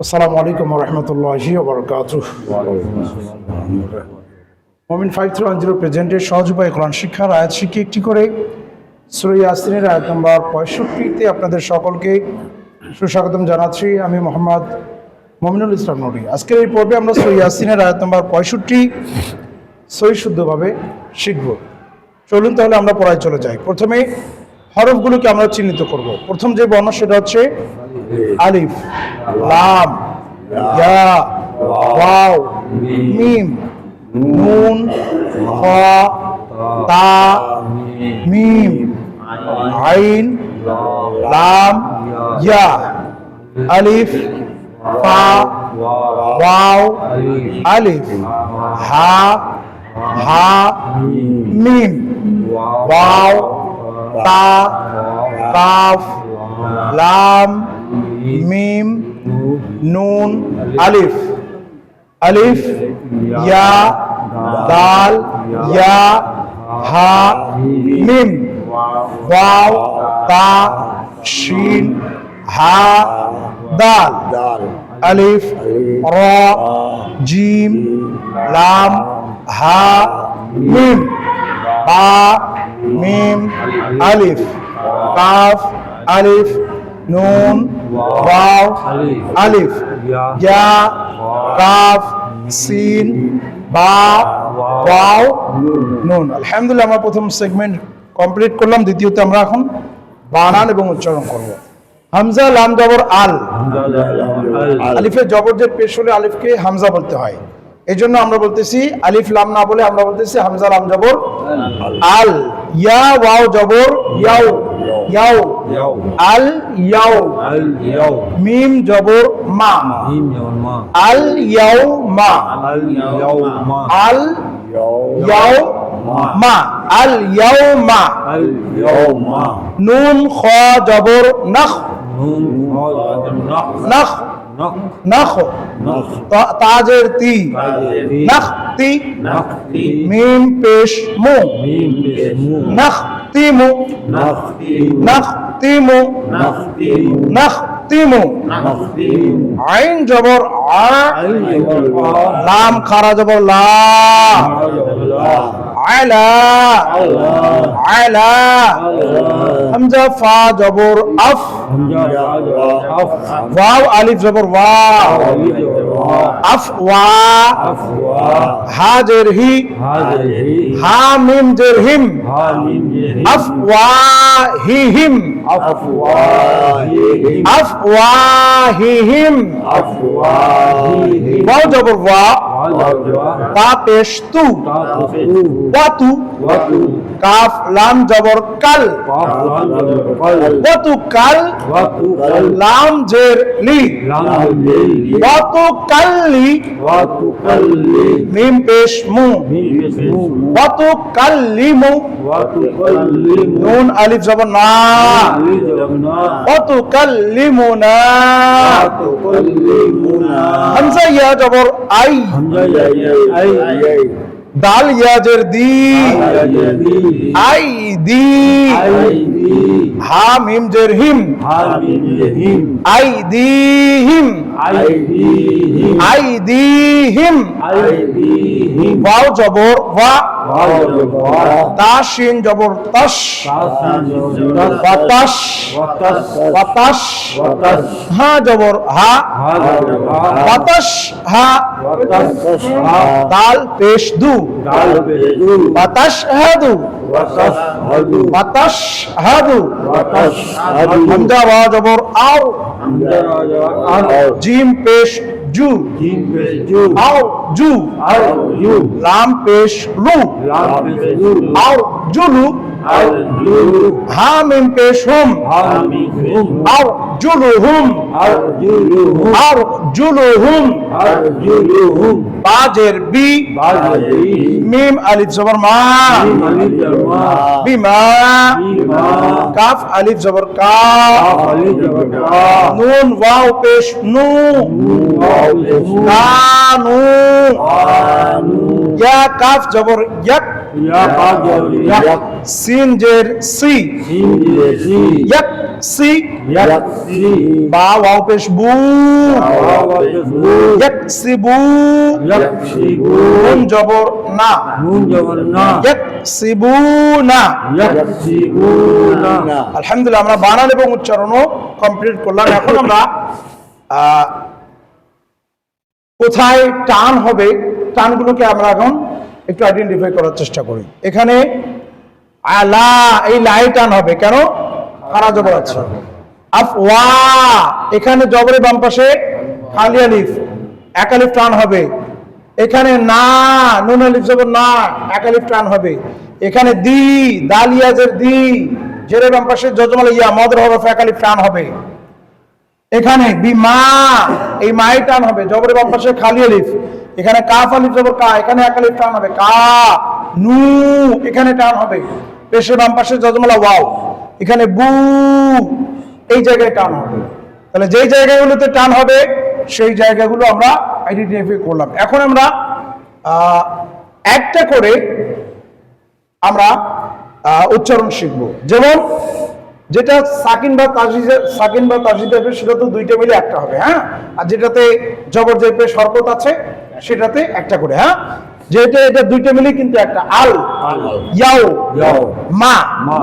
আসসালামু আলাইকুম রহমতুল্লাহি মমিন ফাইভ থ্রি ওয়ান জিরো প্রেজেন্টের সহজ উপায় কোরআন শিক্ষার আয়াত শিখে একটি করে। সুরই আসিনের আয়াত নম্বর পঁয়ষট্টিতে আপনাদের সকলকে সুস্বাগতম জানাচ্ছি। আমি মোহাম্মদ মমিনুল ইসলাম নুরি আজকের এই পর্বে আমরা সুরই আসিনের আয়াত নম্বর পঁয়ষট্টি সই শুদ্ধভাবে শিখব। চলুন তাহলে আমরা পড়ায় চলে যাই। প্রথমে হরফগুলোকে আমরা চিহ্নিত করব। প্রথম যে বর্ণ সেটা হচ্ছে আলিফ লাম ইয়া ওয়াও মিম নুন খ তা মিম আইন লাম ইয়া আলিফ ফা ওয়াও আলিফ হা হা মিম ওয়াও তা কাফ লাম মিম, নুন, আলিফ। আলিফ, ইয়া, দাল, ইয়া, হা, মিম। ওয়াও, তা, শিন, হা, দাল। দাল আলিফ, র, জিম, লাম, হা, মিম। বা, মিম, আলিফ। কাফ, আলিফ নুন ওয়াও আলিফ ইয়া কাফ সিন বা ওয়াও নুন আলহামদুলিল্লাহ আমরা প্রথম সেগমেন্ট কমপ্লিট করলাম দ্বিতীয়তে আমরা এখন বানান এবং উচ্চারণ করব। হামজা লাম জবর আল। আলিফের জবর যে পেশ হলে আলিফকে হামজা বলতে হয়। এই জন্য আমরা বলতেছি আলিফ লাম না বলে আমরা বলতেছি হামজা লাম জবর আল। ইয়া ওয়াও জবর ইয়াও ইয়াও আল ইয়াও। মিম জবর মা। আল ইয়াও মা। আল ইয়াও মা। আল ইয়াও মা। নুন খ জবর নখ। নখ। নখ। তা- তাজের তি। নখ তি। মিম পেশ মু। নখ তি মু। নখ তি মু। নখ তি মু। আইন জবর আ। লাম খারা জবর লা। আলা আলা হামজা ফা জবর আফ ওয়াও আলিফ জবর ওয়া আফ ওয়া হা জের হি হা মিম জের হিম আফ ওয়া হি হিম আফ ওয়া হি হিম ওয়াও জবর ওয়া তা পেশ তু ওয়াতু কাফ লাম জবর কাল। ওয়াতু কাল। লাম জের লি। ওয়াতু কাল্লি মিম পেশ মু। ওয়াতু কাল্লিমু নুন আলিফ জবর না। ওয়াতু কাল্লিমুনা হামজা ইয়া জবর আই। দাল ইয়া জের দি আই দি হা মিম জের হিম। আই দি হিম। আই দি হিম। ওয়াও জবর ওয়া। তা শিন জবর তস। বাতাস বাতাস হা জবর হা। বাতাস হা। দাল পেশ দু। বাতাস হাদু বাতাস আও। জিম পেশ জু আও জু লাম পেশ লু আও জুলু হা মিম পেশ হুম আও জুলুহুম আও জুলুহুম বাজের বি মিম আলিফ জবর মা বিমা কাফ আলিফ জবর কা নুন ওয়াও পেশ নু কানু ইয়া কাফ জবর ইয়াক। সিন জের সি। ইয়াক সি। বা ওয়াও পেশ বু। ওয়াকসবু ইয়াকসিবু ইয়াকসিবু নুন জবর না। নুন জবর না। ইয়াকসিবুনা ইয়াকসিবুনা আলহামদুলিল্লাহ আমরা বানান এবং উচ্চারণও কমপ্লিট করলাম। এখন আমরা আহ, কোথায় টান হবে, টানগুলোকে আমরা এখন একটু আইডেন্টিফাই করার চেষ্টা করি। এখানে আলা, এই লাই টান হবে, কেন? খারা জবর আছে। আফ ওয়া এখানে জবরের বাম পাশে খালি আলিফ, এক টান হবে। এখানে না, নুন আলিফ জবর না, এক আলিফ টান হবে। এখানে দি, দালিয়াজের দি জেরে বাম পাশে জজমাল ইয়া, মদর হরফ এক আলিফ টান হবে। এখানে বিমা এই মাই টান হবে, জবরের বাম পাশে খালি আলিফ। এখানে কাফ আলিফ, জবর কা, এখানে এক আলিফ টান হবে, কা, নু, এখানে টান হবে। পেশে বাম পাশে ওয়াও, এখানে বু, এই জায়গায় টান হবে। তাহলে যেই জায়গাগুলোতে টান হবে, সেই জায়গাগুলো আমরা আইডেন্টিফাই করলাম। এখন আমরা একটা করে আমরা উচ্চারণ শিখব। যেমন যেটা সাকিন বা তাজিজের সাকিন বা তাজিদ টাইপের সেটা তো দুইটা মিলে একটা হবে হ্যাঁ? আর যেটাতে জবর জেপে শরবত আছে সেটাতে একটা করে হ্যাঁ? যেটা এটা দুইটা মিলে কিন্তু একটা। আল ইয়াও ইয়াও মা। মা।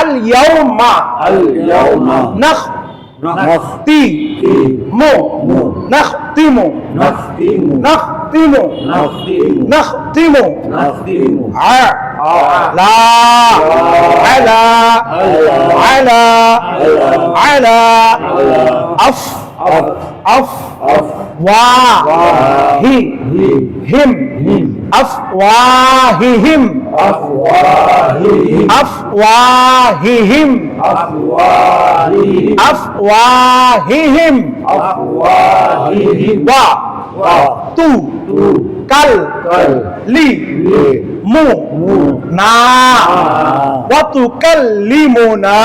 আল ইয়াও মা আল ইয়াউমা। মা নাখ। তি। তি। মো। মো। নাখ। তিমো নাখতিমু নাখ। তিমো নাখতিমু নাখ। نختم. نختم. على على على على أف. أف. واههم أفواههم. أفواههم. أفواههم. أفواههم. أفواههم. وا. তু। কাল। লি। মু। না। ওয়াতু কাল্লিমুনা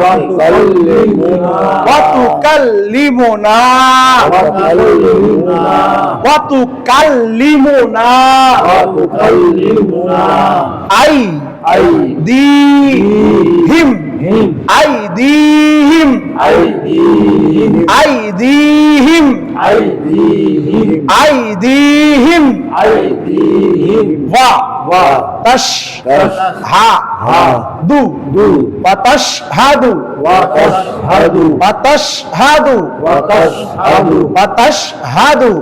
ওয়াতু কাল্লিমুনা ওয়াতু কাল্লিমুনা আই। আই। দি। হিম। আইদিহিম। আইদিহিম। আইদিহিম। আইদিহিম। ওয়া। ওয়া। তাশ। হা। হা। দু। দু। পাতাশ হাদু। হাদু। পাতাশ হাদু। হাদু। পাতাশ হাদু।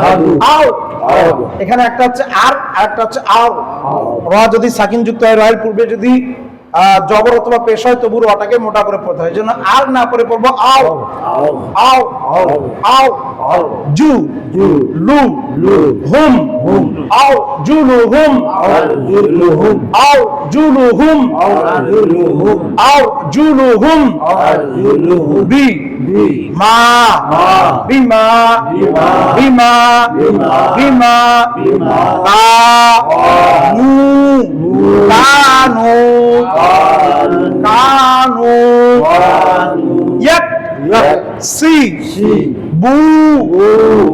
হাদু। আও। এখানে একটা হচ্ছে আর একটা হচ্ছে আও। র যদি সাকিন যুক্ত হয় রয়ের পূর্বে যদি জবর অথবা পেশ হয় তবু রটাকে মোটা করে পড়তে হয়। জন্য আর না করে পড়ব আও আও আও জু জু লু লু হুম হুম আও জুলু হুম আরজুলুহুম আও জুলু হুম আরজুলুহুম আও জুলু হুম আরজুলুহুম বি বি মা বিমা বিমা বিমা বিমা বিমা বিমা সি সি বু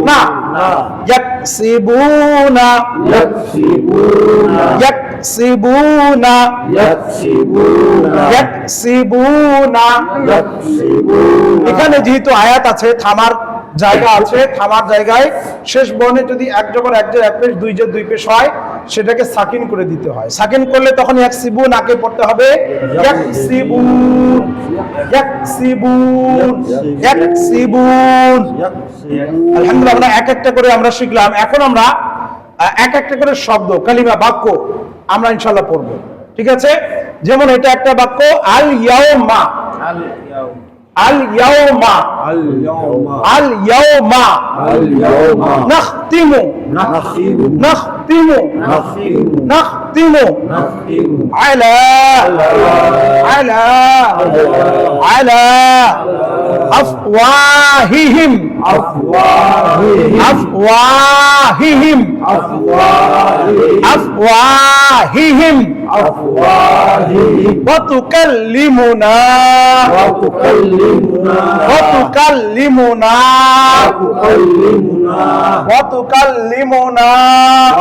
না না ইয়াকসিবুনা ইয়াকসিবুনা ইয়াকসিবুনা ইয়াকসিবুনা ইয়াকসিবুনা ইয়াকসিবুনা এখানে যেহেতু আয়াত আছে থামার জায়গা আছে থামার জায়গায় শেষ বর্ণে যদি এক জবর এক জের এক পেশ দুই জের দুই পেশ হয় সেটাকে সাকিন করে দিতে হয়। সাকিন করলে তখন এক সিবুন আগে পড়তে হবে। এক এক এক আলহামদুলিল্লাহ আমরা এক একটা করে আমরা শিখলাম। এখন আমরা এক একটা করে শব্দ কালিমা বাক্য আমরা ইনশাল্লাহ পড়ব। ঠিক আছে? যেমন এটা একটা বাক্য আল ইয়াউমা আল اليوم. اليوم. اليوم. نختم. نختم. نختم. نختم. على. على. على. أفواههم. أفواههم أفواههم أفواههم أفواههم أفواههم وتكلمنا وتكلمنا وتكلمنا وتكلمنا وتكلمنا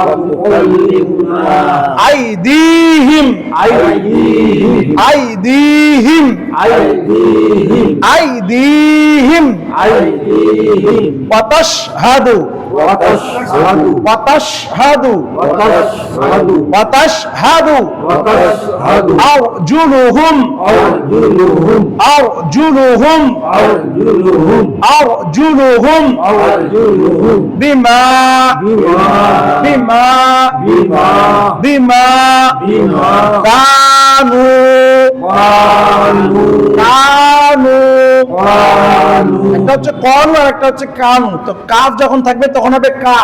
وتكلمنا أيديهم أيديهم أيديهم أيديهم أيديهم أيديهم وتشهد وتشهد وتشهد وتشهد وتشهد وتشهد أرجلهم أرجلهم أرجلهم أرجلهم أرجلهم বিমা। বিমা। বিমা। বিমা বিমা Kanu. Kanu. Kanu. একটা হচ্ছে কর্ণ আর একটা হচ্ছে কানু। তো কাফ যখন থাকবে তখন হবে কা।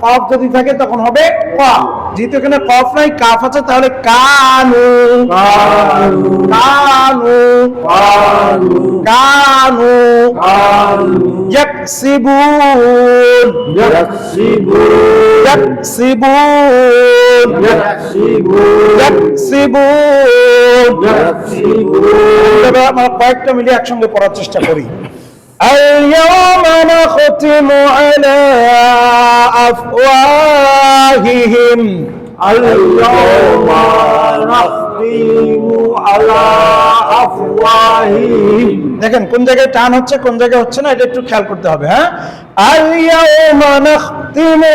কফ যদি থাকে তখন হবে কা। যেহেতু এখানে কফ নাই, কাফ আছে, তাহলে কানু। কানু। কানু। কানু। قالوا ইয়াকসিবুন يكسبون ইয়াকসিবুন يكسبون ইয়াকসিবুন يكسبون এবার আমরা কয়েকটা মিলে একসঙ্গে পড়ার চেষ্টা করি اليوم نختم على أفواههم اليوم نختم على أفواههم দেখেন, কোন জায়গায় টান হচ্ছে, কোন জায়গায় হচ্ছে না, এটা একটু খেয়াল করতে হবে হ্যাঁ? আলিয়াউমা নাখতিমু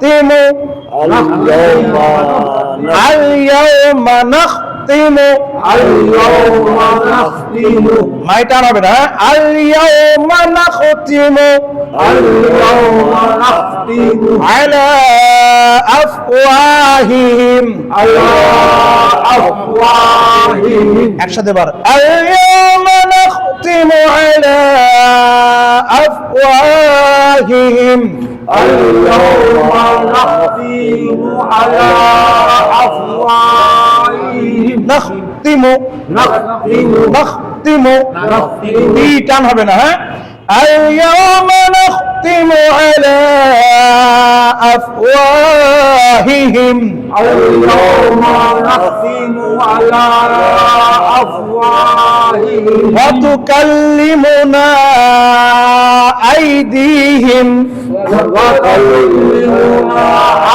তিমো আফওয়াহিহিম আলিয়াউমা اليوم نختم اليوم نختم মাইটার হবে না اليوم نختم اليوم نختم على أفواههم على أفواههم একসাথে বার اليوم نختم على أفواههم اليوم نختم على أفواههم نختم نختم نختم نختم ই টান হবে না হ্যাঁ اليوم نختم على أفواههم اليوم نختم على أفواههم وتكلمنا أيديهم وتكلمنا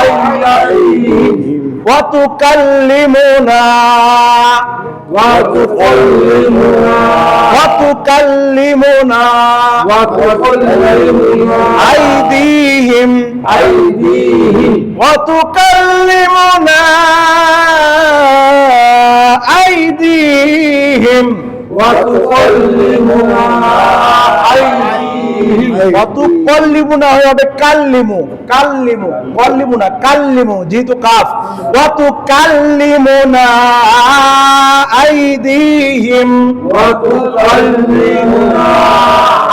أيديهم وتكلمنا وتكلمنا وتكلمنا وتكلمنا أيديهم أيديهم وتكلمنا أيديهم وتكلمنا أيديهم কাল লিমু কাল লিমু কল লিমু না কাল লিমু যেহেতু কাফ। অত কাল লিমু না আই দিহিম অত কাল লিমু না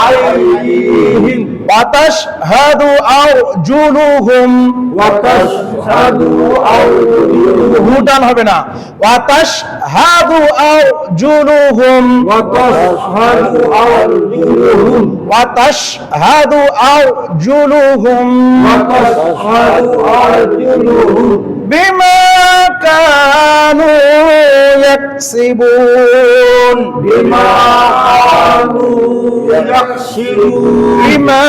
আইদিহিম। وتشهد أرجلهم وتشهد أرجلهم হুটান হবে না وتشهد أرجلهم وتشهد أرجلهم وتشهد أرجلهم وتشهد أرجلهم বিমা কানু ইয়াকসিবুন। বিমা কানু ইয়াকসিবুন। বিমা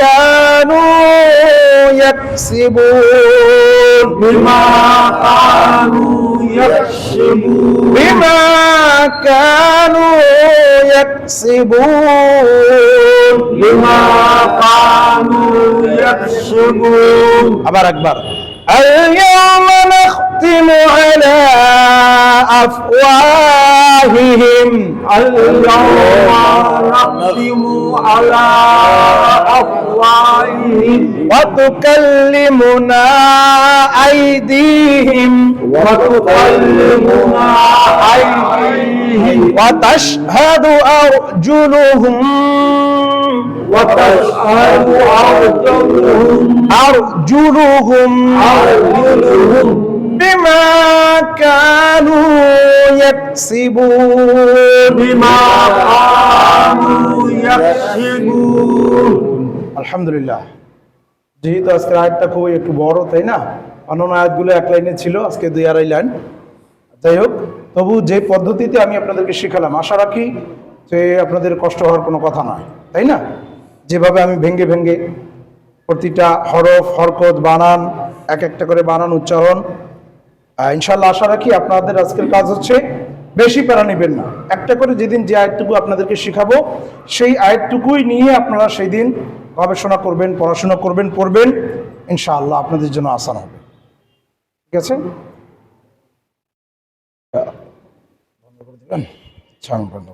কানু ইয়াকসিবুন। বিমা কানু ইয়াকসিবুন। বিমা কানু ইয়াকসিবুন। বিমা কানু ইয়াকসিবুন। আবার একবার। اليوم نختم على أفواههم. اليوم نختم على أفواههم. وتكلمنا أيديهم. وتكلمنا أيديهم. وتشهد أرجلهم. وتشهد أرجلهم أرجلهم أرجلهم বিমা কানু ইয়াকসিবুন بما كانوا يكسبون আলহামদুলিল্লাহ যেহেতু আজকের আয়াতটা খুবই একটু বড় তাই না অন্যান্য আয়াতগুলো এক লাইনে ছিল আজকে দুই আড়াই লাইন যাই হোক তবু যে পদ্ধতিতে আমি আপনাদেরকে শিখালাম আশা রাখি যে আপনাদের কষ্ট হওয়ার কোনো কথা নয় তাই না যেভাবে আমি ভেঙ্গে ভেঙ্গে প্রতিটা হরফ, হরকত, বানান, এক একটা করে বানান, উচ্চারণ ইনশাল্লাহ আশা রাখি আপনাদের আজকের কাজ হচ্ছে বেশি প্যারা নেবেন না। একটা করে যেদিন যে আয়টুকু আপনাদেরকে শিখাবো, সেই আয়টুকুই নিয়ে আপনারা সেই দিন গবেষণা করবেন, পড়াশোনা করবেন, পড়বেন, ইনশাআল্লাহ আপনাদের জন্য আসান হবে। ঠিক আছে? আচ্ছা আমি বন্ধ